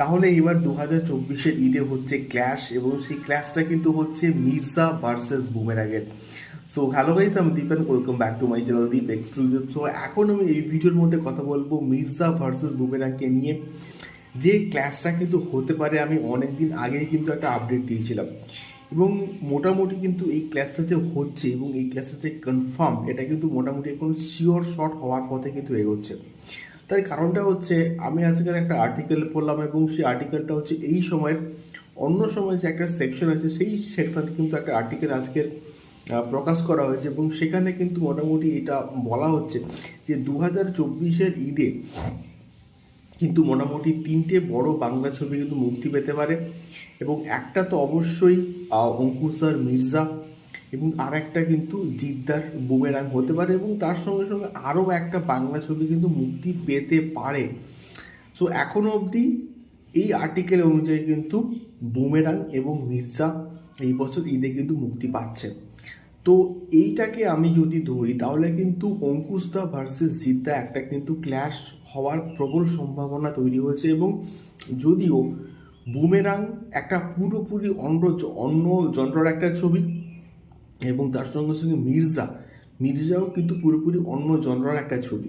তাহলে এবার দু হাজার চব্বিশের ঈদে হচ্ছে ক্ল্যাশ এবং সেই ক্ল্যাশটা কিন্তু হচ্ছে মির্জা ভার্সেস বুমেরাগের সো হ্যালো গাইস আমি Deep and welcome back to my channel Deep exclusive so এখন আমি এই ভিডিওর মধ্যে কথা বলব মির্জা ভার্সেস বুমেরাংকে নিয়ে। যে ক্লাসটা কিন্তু হতে পারে, আমি অনেক দিন আগেই কিন্তু একটা আপডেট দিয়েছিলাম। এবং মোটামুটি কিন্তু এই ক্লাসটা যে হচ্ছে এবং এই ক্লাসটা যে কনফার্ম এটা কিন্তু মোটামুটি এখন শিওর শট হওয়ার পথে কিন্তু এগোচ্ছে। তার কারণটা হচ্ছে আমি আজকের একটা আর্টিকেল পড়লাম এবং সেই আর্টিকেলটা হচ্ছে এই সময়ের অন্য সময় যে একটা সেকশন আছে, সেই সেকশনে কিন্তু একটা আর্টিকেল আজকের প্রকাশ করা হয়েছে এবং সেখানে কিন্তু মোটামুটি এটা বলা হচ্ছে যে দু হাজার চব্বিশের ঈদে কিন্তু মোটামুটি তিনটে বড় বাংলা ছবি কিন্তু মুক্তি পেতে পারে এবং একটা তো অবশ্যই অঙ্কুশদার মির্জা এবং আর একটা কিন্তু জিদ্দার বুমেরাং হতে পারে এবং তার সঙ্গে সঙ্গে আরও একটা বাংলা ছবি কিন্তু মুক্তি পেতে পারে। সো এখনও অবধি এই আর্টিকেল অনুযায়ী কিন্তু বুমেরাং এবং মির্জা এই বছর ঈদে কিন্তু মুক্তি পাচ্ছে। তো এইটাকে আমি যদি ধরি, তাহলে কিন্তু অঙ্কুশদা ভার্সেস জিদ্দা একটা কিন্তু ক্ল্যাশ হওয়ার প্রবল সম্ভাবনা তৈরি হয়েছে এবং যদিও বুমেরাং একটা পুরোপুরি অন্য অন্য জনরার একটা ছবি এবং তার সঙ্গে সঙ্গে মির্জা। মির্জাও কিন্তু পুরোপুরি অন্য জনরার একটা ছবি।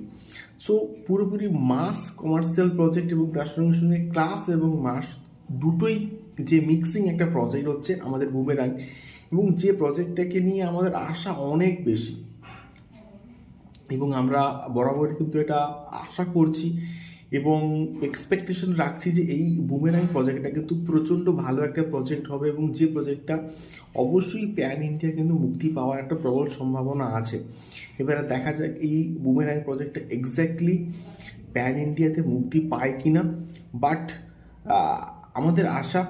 সো পুরোপুরি মাস কমার্শিয়াল প্রজেক্ট এবং তার সঙ্গে সঙ্গে ক্লাস এবং মাস দুটোই যে মিক্সিং একটা প্রজেক্ট হচ্ছে আমাদের বুমেরাং এবং যে প্রজেক্টটাকে নিয়ে আমাদের আশা অনেক বেশি। এবং আমরা বরাবরই কিন্তু এটা আশা করছি। এবং এক্সপেকটেশন রাখছি যে এই বুমেরাং প্রজেক্টটা কিন্তু প্রচণ্ড ভালো একটা প্রজেক্ট হবে এবং যে প্রজেক্টটা অবশ্যই প্যান ইন্ডিয়া কিন্তু মুক্তি পাওয়ার একটা প্রবল সম্ভাবনা আছে। এবারে দেখা যাক এই বুমেরাং প্রজেক্টটা এক্স্যাক্টলি প্যান ইন্ডিয়াতে মুক্তি পায় কি না বাট আমাদের আশা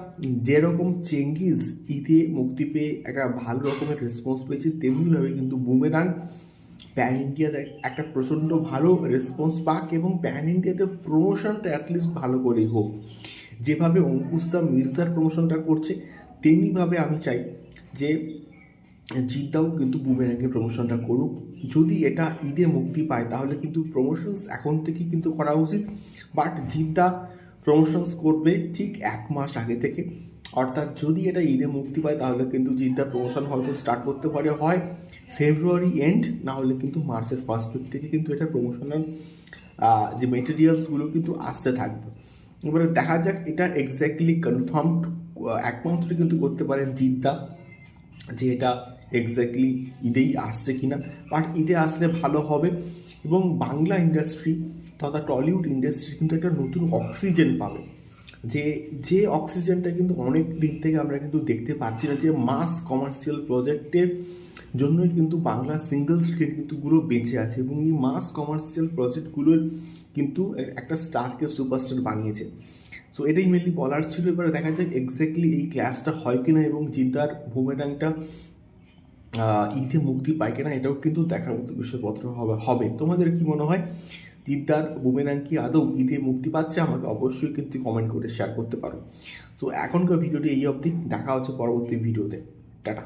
যেরকম চেঙ্গিজ ঈদে মুক্তি পেয়ে একটা ভালো রকমের রেসপন্স পেয়েছে, তেমনিভাবে কিন্তু বুমেরাং প্যান ইন্ডিয়াতে একটা প্রচণ্ড ভালো রেসপন্স পাক এবং প্যান ইন্ডিয়াতে প্রমোশনটা অ্যাটলিস্ট ভালো করেই হোক। যেভাবে অঙ্কুশদা মির্জার প্রমোশনটা করছে, তেমনিভাবে আমি চাই যে জিদ্দাও কিন্তু বুমেরাঙ্গে প্রমোশনটা করুক। যদি এটা ঈদে মুক্তি পায়, তাহলে কিন্তু প্রমোশনস এখন থেকে কিন্তু করা উচিত। বাট জিদ্দা প্রমোশনস করবে ঠিক এক মাস আগে থেকে। অর্থাৎ যদি এটা ঈদে মুক্তি পায়, তাহলে কিন্তু জিদ্দা প্রমোশন হয়তো স্টার্ট করতে পারে। হয় ফেব্রুয়ারি এন্ড না হলে কিন্তু মার্চের ফার্স্ট উইক থেকে কিন্তু এটা প্রমোশনাল যে মেটেরিয়ালসগুলো কিন্তু আসতে থাকবে। এবারে দেখা যাক এটা এক্স্যাক্টলি কনফার্মড একমাত্র কিন্তু করতে পারেন জিদ্দা, যে এটা এক্স্যাক্টলি ঈদেই আসছে কিনা। বাট ঈদে আসলে ভালো হবে এবং বাংলা ইন্ডাস্ট্রি তথা টলিউড ইন্ডাস্ট্রি কিন্তু একটা নতুন অক্সিজেন পাবে। যে যে অক্সিজেনটা কিন্তু অনেক দিক থেকে আমরা কিন্তু দেখতে পাচ্ছি না যে মাস কমার্শিয়াল প্রজেক্টের জন্যই কিন্তু বাংলা সিঙ্গেল স্ক্রিন কিন্তু গুলো বেঁচে আছে এবং এই মাস কমার্শিয়াল প্রজেক্টগুলোর কিন্তু একটা স্টারকে সুপারস্টার বানিয়েছে। সো এটাই মেনলি বলার ছিল। এবারে দেখা যাক এক্স্যাক্টলি এই ক্লাসটা হয় কিনা এবং জিদ্দার ভূমেডাংটা ঈদে মুক্তি পায় কিনা এটাও কিন্তু দেখার মতো বিষয়পত্র হবে হবে। তোমাদের কি মনে হয়? জিদ্দার বুমেনাং কি আদৌ ঈদে মুক্তি পাচ্ছে? আমাকে অবশ্যই কিন্তু কমেন্ট করে শেয়ার করতে পারো। সো এখনকার ভিডিওটি এই অবধি। দেখা হচ্ছে পরবর্তী ভিডিওতে টাটা।